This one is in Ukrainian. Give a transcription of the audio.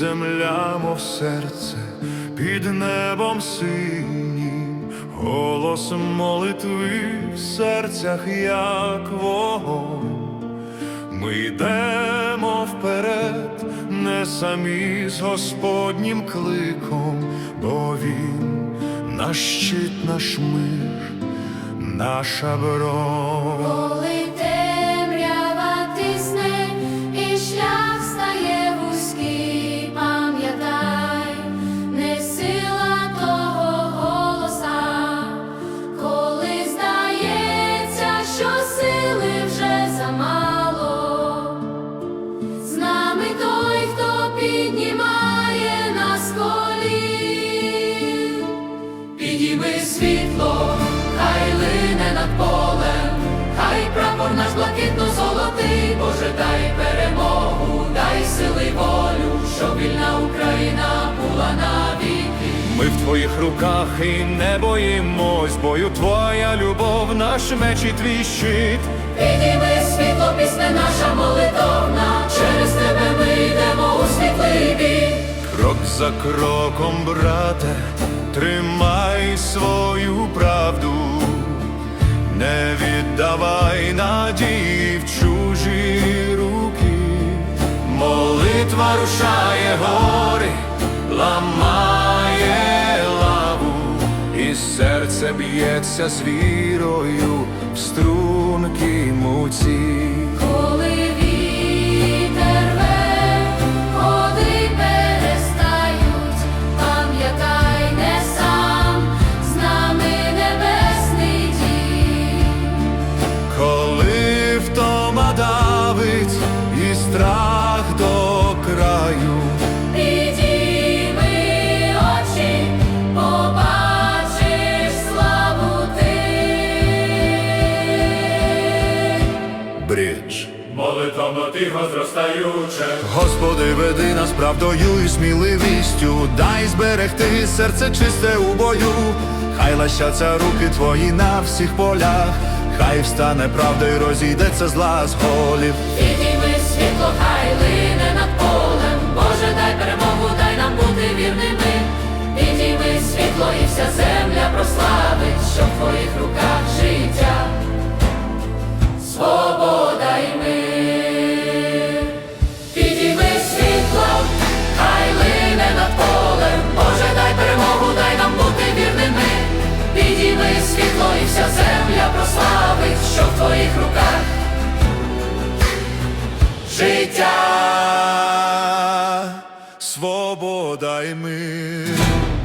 земля, мов серце, під небом синім, голос молитви в серцях, як вогонь. Ми йдемо вперед, не самі з Господнім кликом, бо Він наш щит, наш мир, наша бронь. Світло, хай лине над полем, хай прапор наш блакитно-золотий, Боже, дай перемогу, дай сили волю, щоб вільна Україна була навіки. Ми в твоїх руках і не боїмось, бою твоя любов, наш меч і твій щит. Підійми світло, пісня наша молитовна, через тебе ми йдемо у світлий бій. Крок за кроком, брате, тримай молитва рушає гори, ламає лаву, і серце б'ється з вірою в струнки муці. Бридж. Молитовно тихо зростаюче, Господи, веди нас правдою і сміливістю, дай зберегти серце чисте у бою, хай лащаться руки твої на всіх полях, хай встане правда і розійдеться зла з голів. Підійми світло, хай лине свобода і мир.